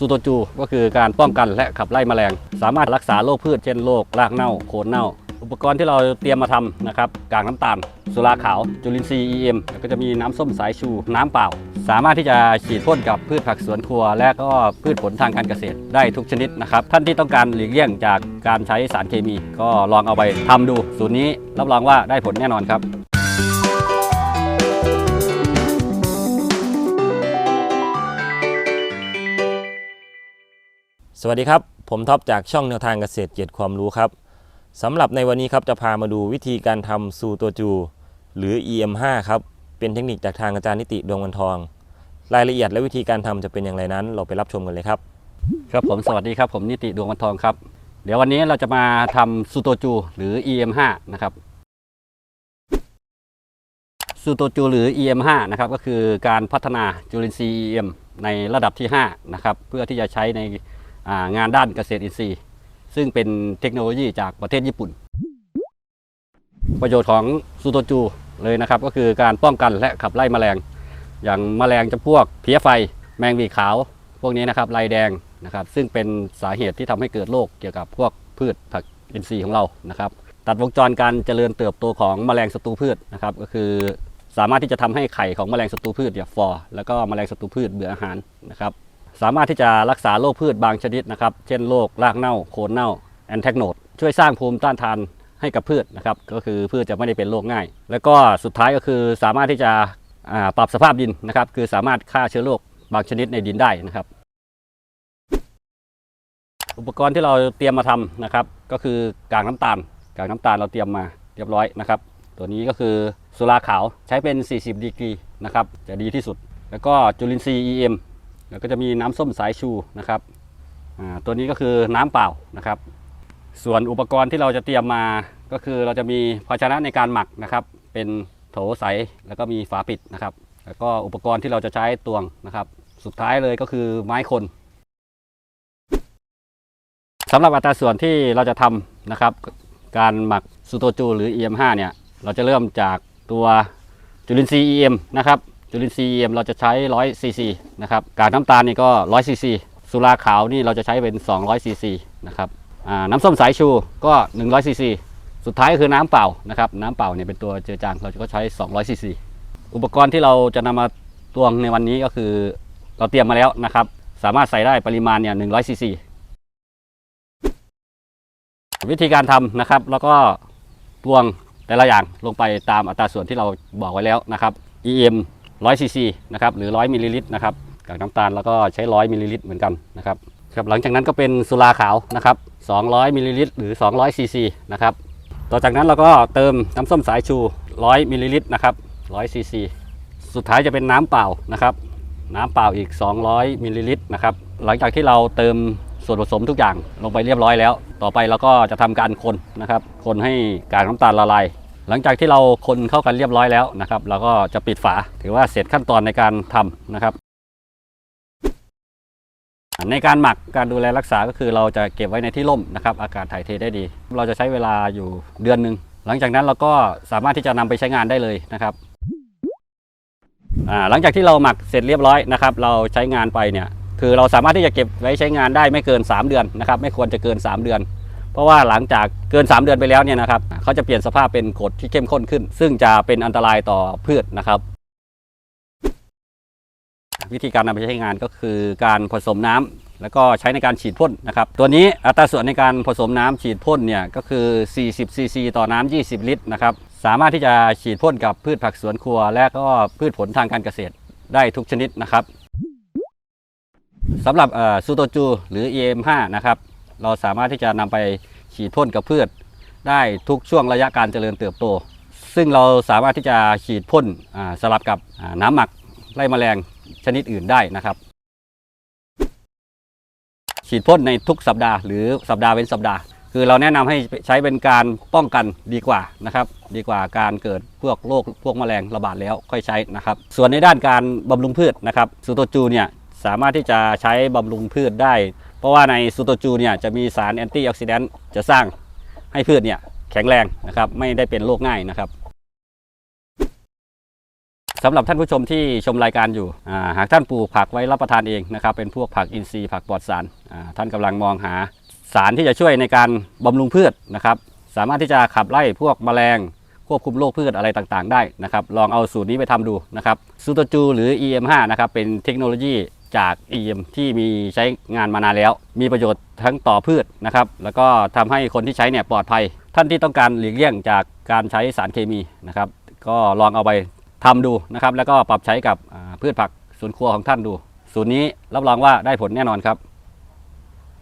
ซูโตจูก็คือการป้องกันและขับไล่แมลง สามารถรักษาโรคพืชเช่นโรครากเน่าโคนเน่า อุปกรณ์ที่เราเตรียมมาทำนะครับกากน้ำตาล สุราขาว จุลินทรีย์ EM แล้วก็จะมีน้ำส้มสายชูน้ำเปล่า สามารถที่จะฉีดพ่นกับพืชผักสวนครัว และก็พืชผลทางการเกษตรได้ทุกชนิดนะครับท่านที่ต้องการหลีกเลี่ยงจากการใช้สารเคมี ก็ลองเอาไปทำดู สูตรนี้รับรองว่าได้ผลแน่นอนครับ สวัสดีครับ ผมท็อปจากช่องแนวทางเกษตรเกียรตความรู้ครับสำหรับในวันนี้ครับจะพามาดูวิธีการทำซูโตจู หรือ EM5 ครับ เป็นเทคนิคจากทางอาจารย์นิติดวงวันทอง รายละเอียดและวิธีการทำจะเป็นอย่างไรนั้น เราไปรับชมกันเลยครับ ครับผมสวัสดีครับผมนิติดวงวันทองครับ เดี๋ยววันนี้เราจะมาทำซูโตจู หรือ EM5 นะครับซูโตจูหรือ EM5 นะครับก็คือการพัฒนาจุลินทรีย์ EM ในระดับที่5นะครับเพื่อที่จะใช้ใน งานด้านเกษตรอินทรีย์ ซึ่งเป็นเทคโนโลยีจากประเทศญี่ปุ่น ประโยชน์ของซูโตจูเลยนะครับก็คือการป้องกันและขับไล่แมลง อย่างแมลงจำพวกเพี้ยไฟ แมงวีขาว พวกนี้นะครับลายแดงนะครับซึ่งเป็นสาเหตุที่ทำให้เกิดโรคเกี่ยวกับพวกพืชผักอินทรีย์ของเรานะครับตัดวงจรการเจริญเติบโตของแมลงศัตรูพืชนะครับก็คือสามารถที่จะทำให้ไข่ของแมลงศัตรูพืชเนี่ยฟอแล้วก็แมลงศัตรูพืชเบื่ออาหารนะครับ สามารถที่จะรักษาโรคพืชบางชนิดนะครับ เช่นโรครากเน่าโคนเน่าแอนแทกโนดช่วยสร้างภูมิต้านทานให้กับพืชนะครับ ก็คือพืชจะไม่ได้เป็นโรคง่าย แล้วก็สุดท้ายก็คือสามารถที่จะปรับสภาพดินนะครับ คือสามารถฆ่าเชื้อโรคบางชนิดในดินได้นะครับ อุปกรณ์ที่เราเตรียมมาทำนะครับ ก็คือกากน้ำตาลกากน้ำตาลเราเตรียมมาเรียบร้อยนะครับ ตัวนี้ก็คือสุราขาวใช้เป็น 40 ดีกรีนะครับจะดีที่สุด แล้วก็จุลินทรีย์ EM แล้วก็จะมีน้ำส้มสายชูนะครับตัวนี้ก็คือน้ำเปล่านะครับ ส่วนอุปกรณ์ที่เราจะเตรียมมาก็คือเราจะมีภาชนะในการหมักนะครับ เป็นโถใสแล้วก็มีฝาปิดนะครับ แล้วก็อุปกรณ์ที่เราจะใช้ตวงนะครับ สุดท้ายเลยก็คือไม้คนสำหรับอัตราส่วนที่เราจะทำนะครับ การหมักซูโตจูหรือ EM5 เนี่ยเราจะเริ่มจากตัวจุลินทรีย์ EM นะครับ จุลินทรีย์ EM เราจะใช้100ซีซีนะครับกากน้ำตาลนี่ก็100ซีซีสุราขาวนี่เราจะใช้เป็น200ซีซีนะครับน้ำส้มสายชูก็100ซีซีสุดท้ายก็คือน้ำเปล่านะครับน้ำเปล่าเนี่ยเป็นตัวเจือจางเราก็ใช้200ซีซีอุปกรณ์ที่เราจะนำมาตวงในวันนี้ก็คือเราเตรียมมาแล้วนะครับ สามารถใส่ได้ปริมาณเนี่ย100ซีซีวิธีการทำนะครับ แล้วก็ตวงแต่ละอย่างลงไปตามอัตราส่วนที่เราบอกไว้แล้วนะครับ EM 100ซีซีนะครับหรือ 100มิลลิลิตรนะครับกากน้ำตาลแล้วก็ใช้ 100มิลลิลิตรเหมือนกันนะครับครับหลังจากนั้นก็เป็นสุราขาวนะครับ200มิลลิลิตรหรือ 200ซีซีนะครับต่อจากนั้นเราก็เติมน้ำส้มสายชู 100มิลลิลิตรนะครับ100ซีซีสุดท้ายจะเป็นน้ำเปล่านะครับน้ำเปล่าอีก 200มิลลิลิตรนะครับหลังจากที่เราเติมส่วนผสมทุกอย่างลงไปเรียบร้อยแล้ว ต่อไปเราก็จะทำการคนนะครับ คนให้กากน้ำตาลละลาย หลังจากที่เราคนเข้ากันเรียบร้อยแล้วนะครับเราก็จะปิดฝาถือว่าเสร็จขั้นตอนในการทำนะครับ ในการหมักการดูแลรักษาก็คือเราจะเก็บไว้ในที่ร่มนะครับ อากาศถ่ายเทได้ดี เราจะใช้เวลาอยู่เดือนหนึ่งหลังจากนั้นเราก็สามารถที่จะนำไปใช้งานได้เลยนะครับหลังจากที่เราหมักเสร็จเรียบร้อยนะครับ เราใช้งานไปเนี่ยคือเราสามารถที่จะเก็บไว้ใช้งานได้ไม่เกิน 3 เดือนนะครับ ไม่ควรจะเกิน 3 เดือน เพราะว่าหลังจากเกิน 3 เดือนไปแล้วเนี่ยนะครับเขาจะเปลี่ยนสภาพเป็นกรดที่เข้มข้นขึ้น ซึ่งจะเป็นอันตรายต่อพืชนะครับ วิธีการนำไปใช้งานก็คือการผสมน้ำแล้วก็ใช้ในการฉีดพ่นนะครับ ตัวนี้อัตราส่วนในการผสมน้ำฉีดพ่นเนี่ยก็คือ 40ซีซีต่อน้ำ20 ลิตรนะครับสามารถที่จะฉีดพ่นกับพืชผักสวนครัว และก็พืชผลทางการเกษตรได้ทุกชนิดนะครับสำหรับซูโตจูหรือ EM5 นะครับ เราสามารถที่จะนำไปฉีดพ่นกับพืช ได้ทุกช่วงระยะการเจริญเติบโต ซึ่งเราสามารถที่จะฉีดพ่นสลับกับน้ำหมักไล่แมลงชนิดอื่นได้นะครับ ฉีดพ่นในทุกสัปดาห์หรือสัปดาห์เว้นสัปดาห์คือเราแนะนำให้ใช้เป็นการป้องกันดีกว่านะครับ ดีกว่าการเกิดพวกโรคพวกแมลงระบาดแล้วค่อยใช้นะครับ ส่วนในด้านการบำรุงพืชนะครับซูโตจูเนี่ยสามารถที่จะใช้บำรุงพืชได้ เพราะว่าในซูโตจูเนี่ยจะมีสารแอนตี้ออกซิแดนต์จะสร้างให้พืชเนี่ยแข็งแรงนะครับไม่ได้เป็นโรคง่ายนะครับสำหรับท่านผู้ชมที่ชมรายการอยู่าหากท่านปลูกผักไว้รับประทานเองนะครับ เป็นพวกผักอินทรีย์ผักปลอดสาราท่านกำลังมองหาสารที่จะช่วยในการบำรุงพืชนะครับ สามารถที่จะขับไล่พวกแมลง ควบคุมโรคพืชอะไรต่างๆ ได้นะครับ ลองเอาสูตรนี้ไปทำดูนะครับซูโตจูหรือ EM5 นะครับ เป็นเทคโนโลยี จากอีมที่มีใช้งานมานานแล้ว มีประโยชน์ทั้งต่อพืชนะครับ แล้วก็ทำให้คนที่ใช้เนี่ยปลอดภัย ท่านที่ต้องการหลีกเลี่ยงจากการใช้สารเคมีนะครับ ก็ลองเอาไปทำดูนะครับ แล้วก็ปรับใช้กับพืชผักสวนครัวของท่านดู สูตรนี้รับรองว่าได้ผลแน่นอนครับ